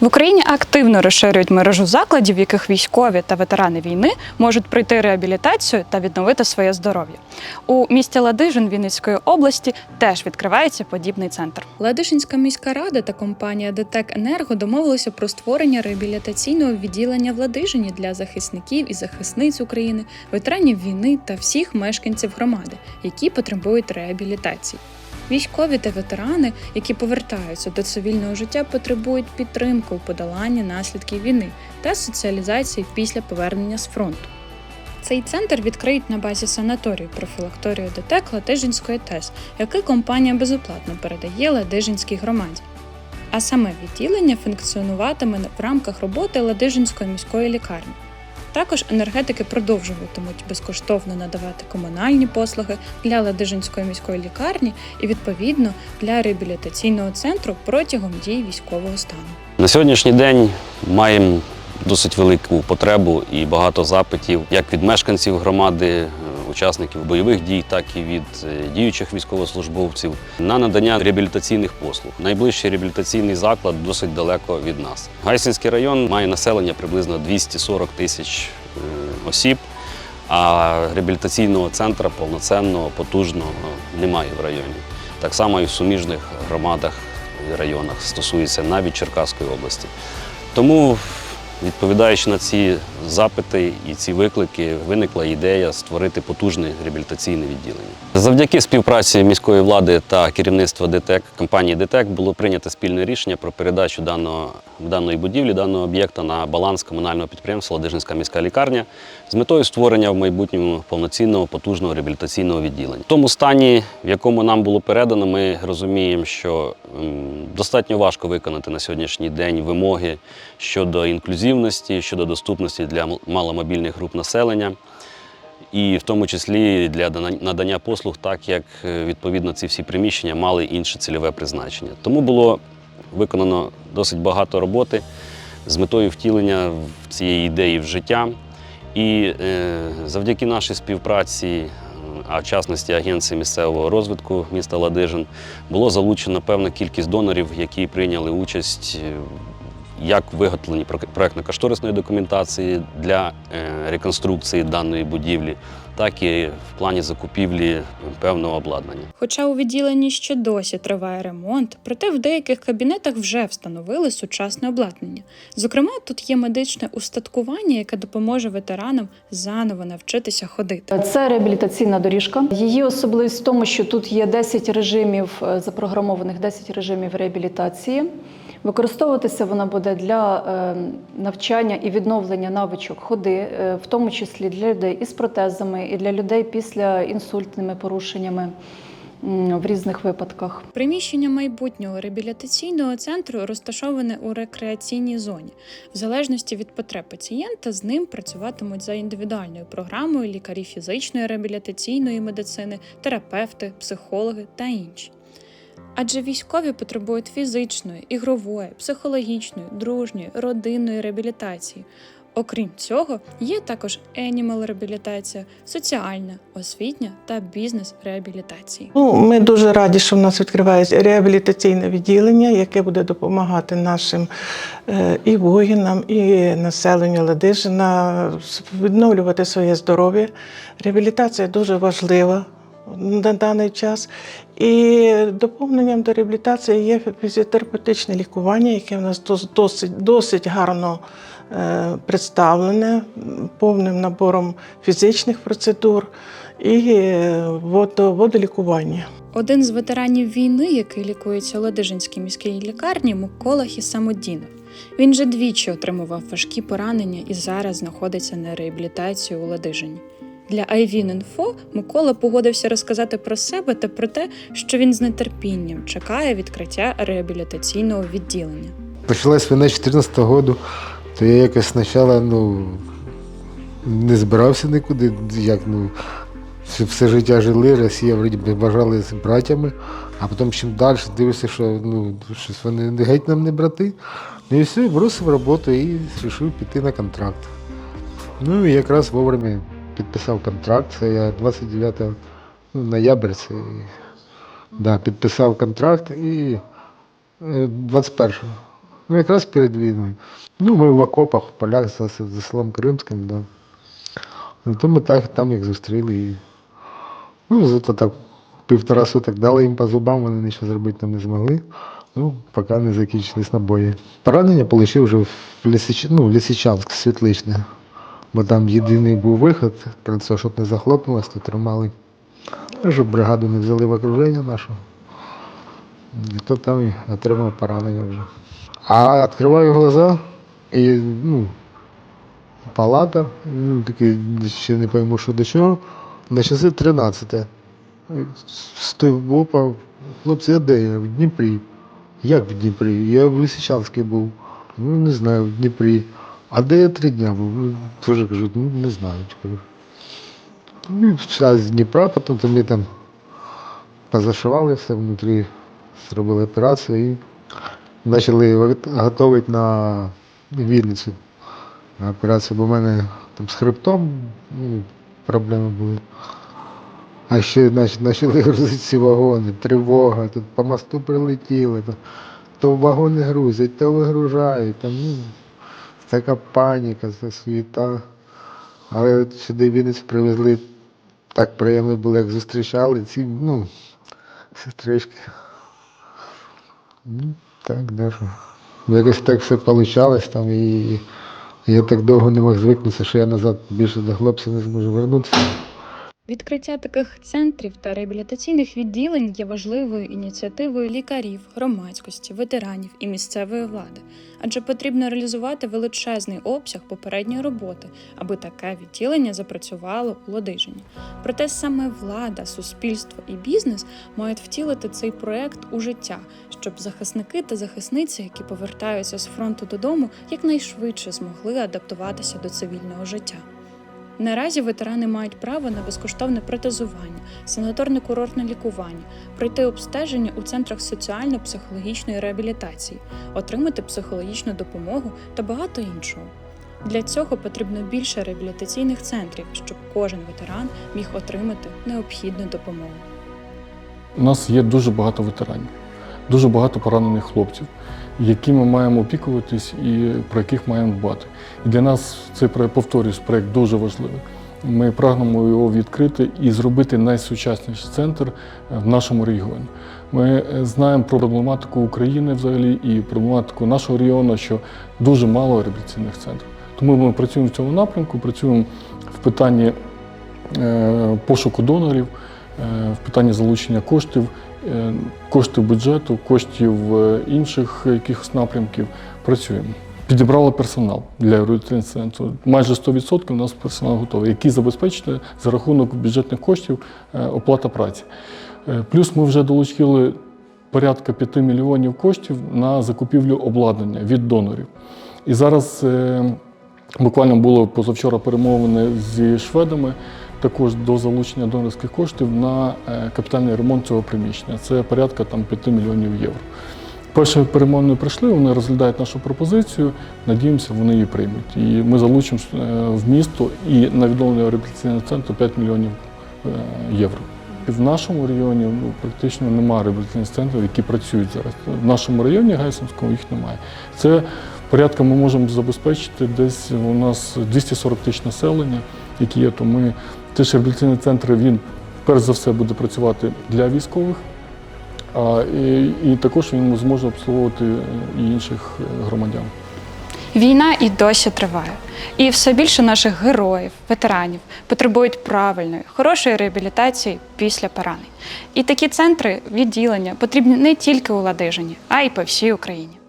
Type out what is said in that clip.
В Україні активно розширюють мережу закладів, в яких військові та ветерани війни можуть пройти реабілітацію та відновити своє здоров'я. У місті Ладижин Вінницької області теж відкривається подібний центр. Ладижинська міська рада та компанія ДТЕК Енерго домовилися про створення реабілітаційного відділення в Ладижині для захисників і захисниць України, ветеранів війни та всіх мешканців громади, які потребують реабілітації. Військові та ветерани, які повертаються до цивільного життя, потребують підтримки у подоланні наслідків війни та соціалізації після повернення з фронту. Цей центр відкриють на базі санаторію профілакторію ДТЕК Ладижинської ТЕС, який компанія безоплатно передає Ладижинській громаді. А саме відділення функціонуватиме в рамках роботи Ладижинської міської лікарні. Також енергетики продовжуватимуть безкоштовно надавати комунальні послуги для Ладижинської міської лікарні і відповідно для реабілітаційного центру протягом дії військового стану. На сьогоднішній день маємо досить велику потребу і багато запитів як від мешканців громади, учасників бойових дій, так і від е, діючих військовослужбовців на надання реабілітаційних послуг. Найближчий реабілітаційний заклад досить далеко від нас. Гайсинський район має населення приблизно 240 тисяч е, осіб. А реабілітаційного центру повноцінного, потужного немає в районі. Так само і в суміжних громадах і районах стосується навіть Черкаської області. Тому, відповідаючи на ці запити і ці виклики, виникла ідея створити потужне реабілітаційне відділення. Завдяки співпраці міської влади та керівництва ДТЕК, компанії ДТЕК було прийнято спільне рішення про передачу даного, даної будівлі, даного об'єкта на баланс комунального підприємства Ладижинська міська лікарня з метою створення в майбутньому повноцінного потужного реабілітаційного відділення. В тому стані, в якому нам було передано, ми розуміємо, що достатньо важко виконати на сьогоднішній день вимоги щодо інклюзивності, щодо доступності для маломобільних груп населення. І в тому числі для надання послуг, так як е, відповідно ці всі приміщення мали інше цільове призначення. Тому було виконано досить багато роботи з метою втілення цієї ідеї в життя. І е, завдяки нашій співпраці, е, а в частності Агенції місцевого розвитку міста Ладижин, було залучено певна кількість донорів, які прийняли участь як в виготовленні проке- проектно-кошторисної документації для е, реконструкції даної будівлі, так і в плані закупівлі певного обладнання. Хоча у відділенні ще досі триває ремонт, проте в деяких кабінетах вже встановили сучасне обладнання. Зокрема, тут є медичне устаткування, яке допоможе ветеранам заново навчитися ходити. Це реабілітаційна доріжка. Її особливість в тому, що тут є 10 режимів е, запрограмованих 10 режимів реабілітації. Використовуватися вона буде для е, навчання і відновлення навичок ходи, е, в тому числі для людей із протезами і для людей після інсультними порушеннями в різних випадках. Приміщення майбутнього реабілітаційного центру розташоване у рекреаційній зоні. В залежності від потреб пацієнта з ним працюватимуть за індивідуальною програмою лікарі фізичної реабілітаційної медицини, терапевти, психологи та інші. Адже військові потребують фізичної, ігрової, психологічної, дружньої, родинної реабілітації. Окрім цього, є також енімал реабілітація, соціальна, освітня та бізнес реабілітації. Ну, ми дуже раді, що в нас відкривається реабілітаційне відділення, яке буде допомагати нашим е, і воїнам, і населенню Ладижина відновлювати своє здоров'я. Реабілітація дуже важлива на даний час. І доповненням до реабілітації є фізіотерапевтичне лікування, яке в нас дос- досить, досить гарно е, представлене повним набором фізичних процедур і е, водолікування. Один з ветеранів війни, який лікується у Ладижинській міській лікарні, Микола Хісамуддінов. Він же двічі отримував важкі поранення і зараз знаходиться на реабілітації у Ладижині. Для iVinInfo Микола погодився розказати про себе та про те, що він з нетерпінням чекає відкриття реабілітаційного відділення. Почалась війна 2014 року, то я якось спочатку ну, не збирався нікуди, як ну, все, життя жили, Росія вроді бажали з братями, а потім чим далі дивишся, що ну, щось вони геть нам не брати. Ну і все, бросив роботу і вирішив піти на контракт. Ну і якраз вовремя підписав контракт, це я 29 ну, ноября, да, підписав контракт і е, 21 Ну, якраз перед війною. Ну, ми в окопах, в полях за, за селом Кримським, да. То ми так, там їх зустріли. І... Ну, зато так півтора суток дали їм по зубам, вони нічого зробити там не змогли. Ну, поки не закінчились набої. Поранення отримав вже в, Лисич... ну, в Лисичанськ, Світличне. Бо там єдиний був виход, про це, щоб не захлопнулось, то тримали. Ну, Щоб бригаду не взяли в окруження нашу. І то там і отримав поранення вже. А відкриваю глаза і ну, палата, ну, такий, ще не пойму, що до чого. На часи 13. Стив опа, хлопці, а де я? В Дніпрі. Як в Дніпрі? Я в Лисичанській був. Ну, не знаю, в Дніпрі. А де я три дня був? Ну, теж кажу, ну не знаю. Кажу. Ну, і з Дніпра, потім то ми там позашивали все внутрі, зробили операцію і почали готувати на Вінницю. На операцію, бо в мене там з хребтом ну, проблеми були. А ще почали грузити ці вагони, тривога, тут по мосту прилетіли, то, то вагони грузять, то вигружають. Там, ну, така паніка, це суєта. Але сюди Вінниць привезли, так приємно було, як зустрічали ці, ну, сестрички. Ну, так, даже. Якось так все вийшло там і я так довго не мог звикнутися, що я назад більше до хлопців не зможу вернутися. Відкриття таких центрів та реабілітаційних відділень є важливою ініціативою лікарів, громадськості, ветеранів і місцевої влади, адже потрібно реалізувати величезний обсяг попередньої роботи, аби таке відділення запрацювало у Ладижині. Проте саме влада, суспільство і бізнес мають втілити цей проект у життя, щоб захисники та захисниці, які повертаються з фронту додому, якнайшвидше змогли адаптуватися до цивільного життя. Наразі ветерани мають право на безкоштовне протезування, санаторно-курортне лікування, пройти обстеження у центрах соціально-психологічної реабілітації, отримати психологічну допомогу та багато іншого. Для цього потрібно більше реабілітаційних центрів, щоб кожен ветеран міг отримати необхідну допомогу. У нас є дуже багато ветеранів, дуже багато поранених хлопців, якими маємо опікуватись і про яких маємо дбати. І для нас цей повторюсь, проект дуже важливий. Ми прагнемо його відкрити і зробити найсучасніший центр е, в нашому регіоні. Ми е, знаємо про проблематику України взагалі і проблематику нашого регіону, що дуже мало реабілітаційних центрів. Тому ми працюємо в цьому напрямку, працюємо в питанні е, пошуку донорів, в питанні залучення коштів, коштів бюджету, коштів е, інших якихось напрямків. Працюємо. Підібрали персонал для реабілітаційного центру. Майже 100% у нас персонал готовий, який забезпечує за рахунок бюджетних коштів е, оплата праці. Е, Плюс ми вже долучили порядка 5 мільйонів коштів на закупівлю обладнання від донорів. І зараз е, буквально було позавчора перемовини зі шведами також до залучення донорських коштів на е, капітальний ремонт цього приміщення. Це порядка там 5 мільйонів євро. Перші перемовини прийшли, вони розглядають нашу пропозицію. Надіємося, вони її приймуть. І ми залучимо е, в місто і на відновлення реабілітаційного центру 5 мільйонів е, євро. В нашому районі ну, практично немає реабілітаційних центрів, які працюють зараз. В нашому районі Гайсинському їх немає. Це порядка ми можемо забезпечити десь у нас 240 тисяч населення, які є. То ми теж реабілітаційний центр він перш за все буде працювати для військових. А, і, і також він зможе обслуговувати і інших е, громадян. Війна і досі триває. І все більше наших героїв, ветеранів потребують правильної, хорошої реабілітації після поранень. І такі центри відділення потрібні не тільки у Ладижині, а й по всій Україні.